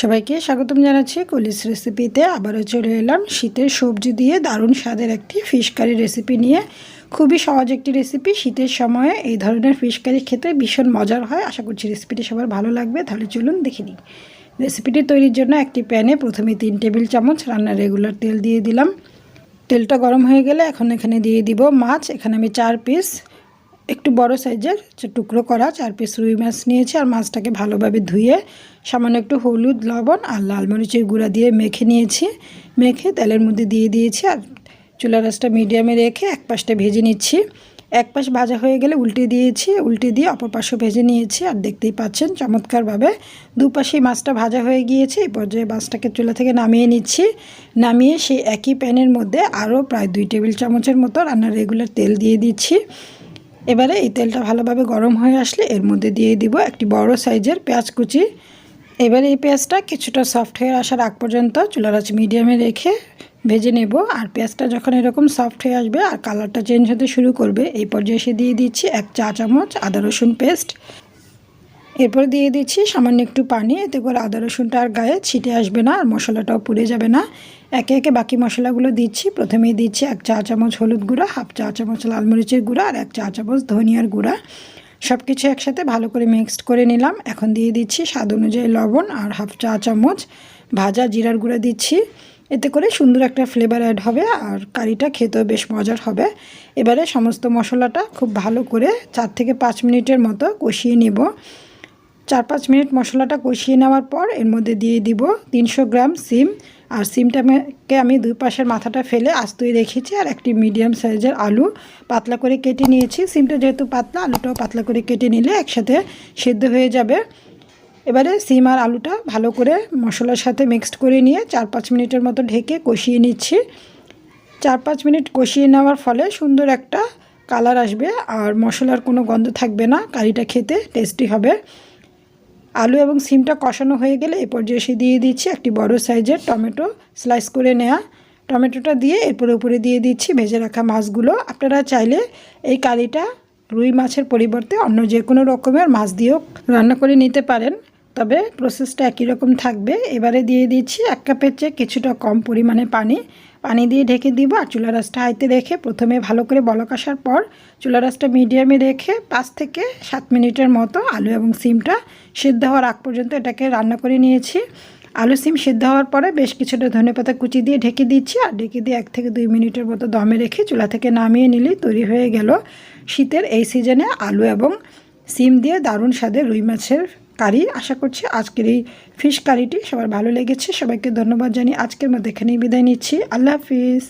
সবাইকে স্বাগতম জানাচ্ছি কলিস রেসিপিতে আবারও চলে এলাম শীতের সবজি দিয়ে দারুণ স্বাদের একটি ফিশ কারি রেসিপি নিয়ে। খুবই সহজ একটি রেসিপি শীতের সময়ে এই ধরনের ফিশ কারি খেতে ভীষণ মজার হয়। আশা করছি রেসিপিটি সবার ভালো লাগবে, তাহলে চলুন দেখে নিই। রেসিপিটি তৈরির জন্য একটি প্যানে প্রথমে তিন টেবিল চামচ রান্নার রেগুলার তেল দিয়ে দিলাম। তেলটা গরম হয়ে গেলে এখন এখানে দিয়ে দিব মাছ। এখানে আমি চার পিস একটু বড় সাইজের টুকরো করা, চার পিস রুই মাছ নিয়েছি আর মাছটাকে ভালোভাবে ধুয়ে সামান্য একটু হলুদ, লবণ আর লাল মরিচের গুঁড়া দিয়ে মেখে নিয়েছি। মেখে তেলের মধ্যে দিয়ে দিয়েছি আর চুলা রাসটা মিডিয়ামে রেখে এক পাশটা ভেজে নিচ্ছি। এক পাশ ভাজা হয়ে গেলে উল্টে দিয়েছি, উল্টে দিয়ে অপর পাশও ভেজে নিয়েছি আর দেখতেই পাচ্ছেন চমৎকারভাবে দুপাশেই মাছটা ভাজা হয়ে গিয়েছে। এই পর্যায়ে মাছটাকে চুলা থেকে নামিয়ে নিচ্ছি। নামিয়ে সেই একই প্যানের মধ্যে আরও প্রায় দুই টেবিল চামচের মতো রান্নার রেগুলার তেল দিয়ে দিচ্ছি। এবারে এই তেলটা ভালোভাবে গরম হয়ে আসলে এর মধ্যে দিয়ে দিব একটি বড় সাইজের পেঁয়াজ কুচি। এবারে এই পেঁয়াজটা কিছুটা সফট হয়ে আসার আগ পর্যন্ত চুলার আঁচ মিডিয়ামে রেখে ভেজে নেব। আর পেঁয়াজটা যখন এরকম সফট হয়ে আসবে আর কালারটা চেঞ্জ হতে শুরু করবে, এই পর্যায়ে এসে দিয়ে দিচ্ছি এক চা চামচ আদা রসুন পেস্ট এরপর দিয়ে দিচ্ছি সামান্য একটু পানি, এতে করে আদা, রসুনটা আর গায়ে ছিটে আসবে না আর মশলাটাও পুড়ে যাবে না। একে একে বাকি মশলাগুলো দিচ্ছি। প্রথমেই দিচ্ছি এক চা চামচ হলুদ গুঁড়া, হাফ চা চামচ লাল মরিচের গুঁড়া আর এক চা চামচ ধনিয়ার গুঁড়া। সব কিছু একসাথে ভালো করে মিক্সড করে নিলাম। এখন দিয়ে দিচ্ছি স্বাদ অনুযায়ী লবণ আর হাফ চা চামচ ভাজা জিরার গুঁড়া দিচ্ছি। এতে করে সুন্দর একটা ফ্লেভার অ্যাড হবে আর কারিটা খেতেও বেশ মজার হবে। এবারে সমস্ত মশলাটা খুব ভালো করে চার থেকে পাঁচ মিনিটের মতো কষিয়ে নেব। চার পাঁচ মিনিট মশলাটা কষিয়ে নেওয়ার পর এর মধ্যে দিয়ে দিব তিনশো গ্রাম সিম। আর সিমটাকে আমি দুই পাশের মাথাটা ফেলে আস্তই রেখেছি আর একটি মিডিয়াম সাইজের আলু পাতলা করে কেটে নিয়েছি। সিমটা যেহেতু পাতলা, আলুটাও পাতলা করে কেটে নিলে একসাথে সেদ্ধ হয়ে যাবে। এবারে সিম আর আলুটা ভালো করে মশলার সাথে মিক্সড করে নিয়ে চার পাঁচ মিনিটের মতো ঢেকে কষিয়ে নিচ্ছি। চার পাঁচ মিনিট কষিয়ে নেওয়ার ফলে সুন্দর একটা কালার আসবে আর মশলার কোনো গন্ধ থাকবে না, কারিটা খেতে টেস্টি হবে। আলু এবং সিমটা কষানো হয়ে গেলে এরপর যে এসে দিয়ে দিচ্ছি একটি বড় সাইজের টমেটো স্লাইস করে নেওয়া টমেটোটা দিয়ে এরপরে উপরে দিয়ে দিচ্ছি ভেজে রাখা মাছগুলো। আপনারা চাইলে এই কারিটা রুই মাছের পরিবর্তে অন্য যে কোনো রকমের মাছ দিয়েও রান্না করে নিতে পারেন। তবে প্রসেসটা একই রকম থাকবে। এবারে দিয়ে দিচ্ছি এক কাপের চেয়ে কিছুটা কম পরিমাণে পানি। পানি দিয়ে ঢেকে দিব আর চুলা রাসটা হাইতে রেখে প্রথমে ভালো করে বলক আসার পর চুলা রাসটা মিডিয়ামে রেখে পাঁচ থেকে সাত মিনিটের মতো আলু এবং সিমটা সিদ্ধ হওয়ার আগ পর্যন্ত এটাকে রান্না করে নিয়েছি। আলু, সিম সিদ্ধ হওয়ার পরে বেশ কিছুটা ধনে পাতা কুচি দিয়ে ঢেকে দিচ্ছি আর ঢেকে দিয়ে এক থেকে দুই মিনিটের মতো দমে রেখে চুলা থেকে নামিয়ে নিলেই তৈরি হয়ে গেল শীতের এই সিজনে আলু এবং সিম দিয়ে দারুণ স্বাদে রুই মাছের কারি। আশা করছি আজকের এই ফিশ কারিটি সবার ভালো লেগেছে। সবাইকে ধন্যবাদ জানিয়ে আজকের মধ্যে এখানেই বিদায় নিচ্ছি। আল্লাহ হাফিজ।